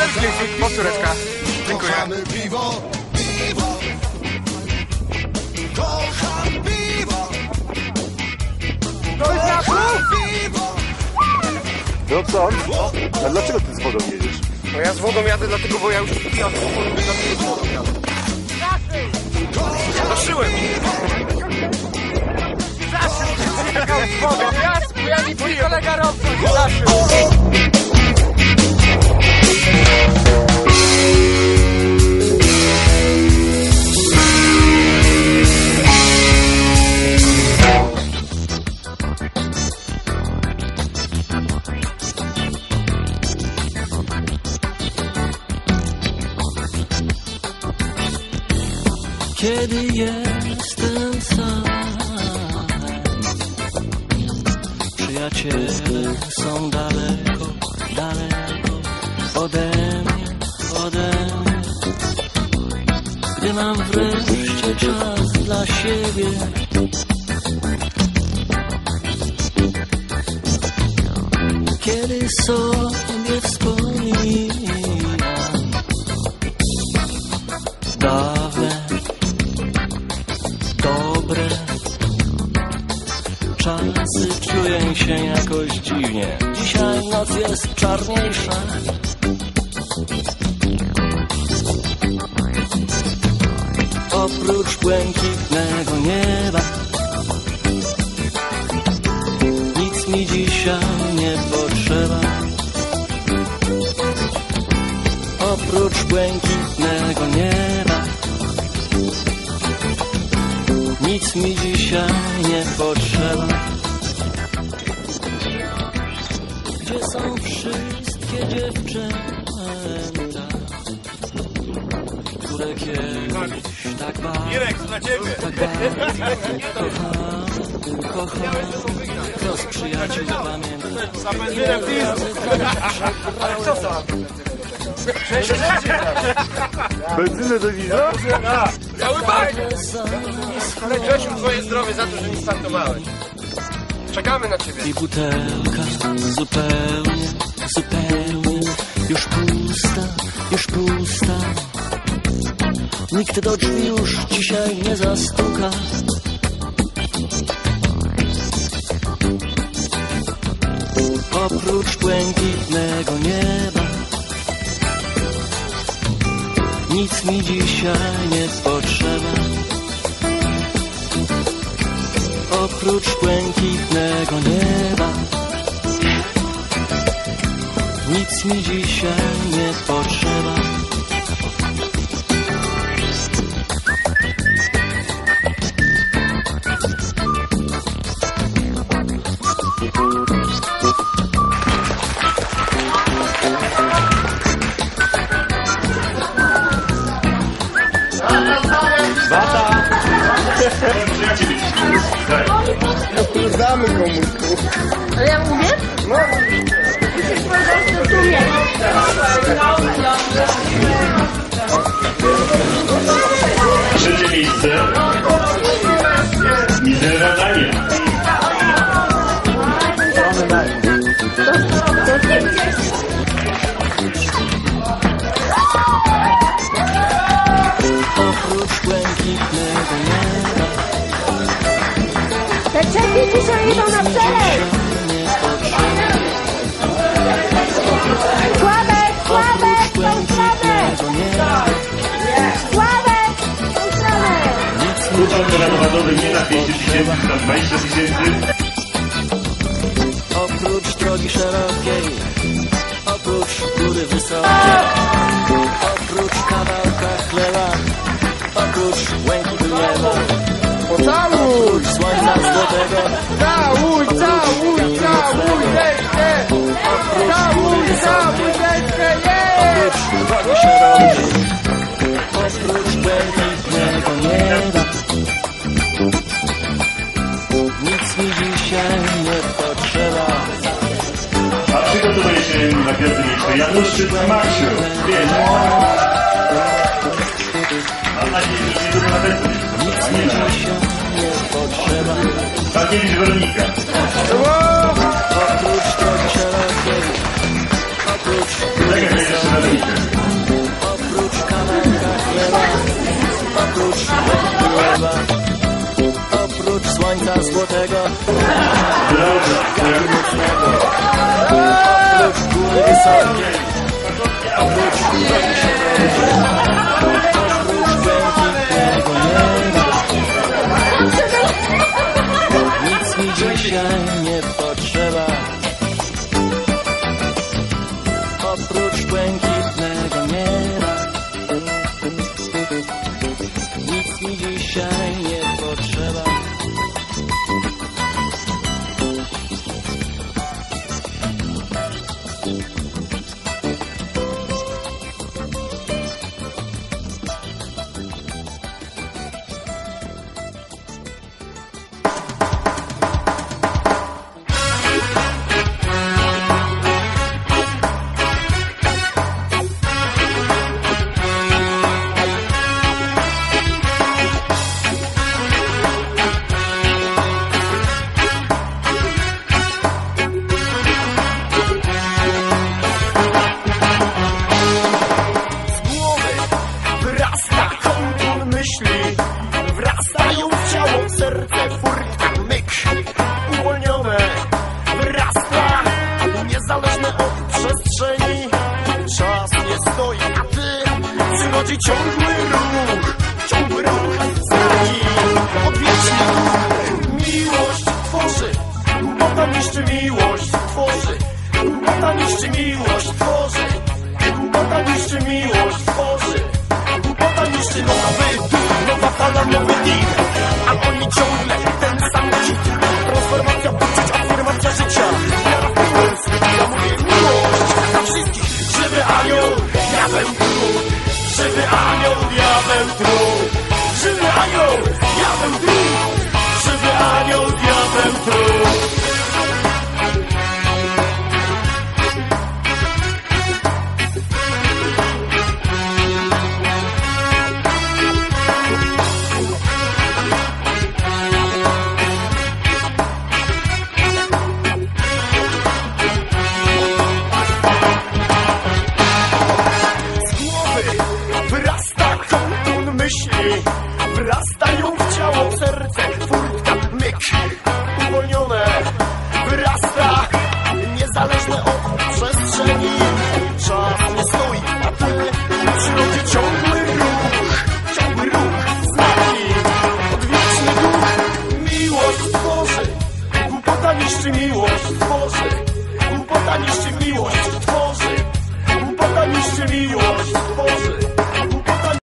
Jeden kliknik, powtóreczka. Dziękuję. Kochamy piwo, piwo. Kocham piwo. Kocham piwo. No co? A dlaczego ty z wodą jedziesz? No ja z wodą jadę dlatego, bo ja już pijam dlatego z wodą jadę. Zaszyłem. Zaszył. wodą. Ja, ja mi twój kolega Robson zaszył. Kiedy jestem sam. Przyjaciele są daleko, daleko ode mnie, ode mnie. Gdy mam wreszcie czas dla siebie Kiedy sobie noc jest czarniejsza. Oprócz błękitnego nieba nic mi dzisiaj nie potrzeba. Oprócz błękitnego nieba nic mi dzisiaj nie potrzeba. Gdzie są wszystkie dziewczęta, które kiedyś tak bardzo, tak bardzo kochały, kochały, kto z przyjaciół pamięta. Benzynę do wina? Cały bak! Ale Grzesiu, twoje zdrowie za to, że nie startowałeś. Czekamy na ciebie. I butelka zupełnie, zupełnie już pusta, już pusta. Nikt do drzwi już dzisiaj nie zastuka. Oprócz błękitnego nieba nic mi dzisiaj nie potrzeba. Oprócz błękitnego nieba nic mi dzisiaj nie potrzeba. Damy komuś. Ale ja mówię? No. Musisz po prostu tu mieć. Dzisiaj idą na błękitnego nieba Sławek, tą stronę. Kupon granatowy nie na 200 tysięcy, na 20 tysięcy. Oprócz drogi szerokiej, oprócz góry wysokiej, oprócz kawałka chleba, oprócz błękitu Całuj, całuj, całuj, deczkę! Całuj, całuj, deczkę, jest! oprócz drogi szerokiej, oprócz błękitnego nieba. Nic mi dzisiaj nie potrzeba. A przygotowuje się na piąte miejsce Janusz Maksiu. Pięć. Mackiewicz Weronika. Oprócz kociela oprócz oprócz kawałka chleba, oprócz chleba, oprócz słońca złotego, oprócz mocnego, oprócz góry wysokiej, oprócz góry Przychodzi ciągły ruch Ciągły ruch Znaki odwieczny Miłość tworzy Głupota niszczy miłość tworzy Głupota niszczy miłość tworzy Głupota niszczy miłość tworzy Głupota niszczy nowy Nowa fala, nowy deal A oni ciągle Żywy anioł, diabeł trud Żywy anioł, diabeł trud Żywy anioł, diabeł trud czary, wrastają w ciało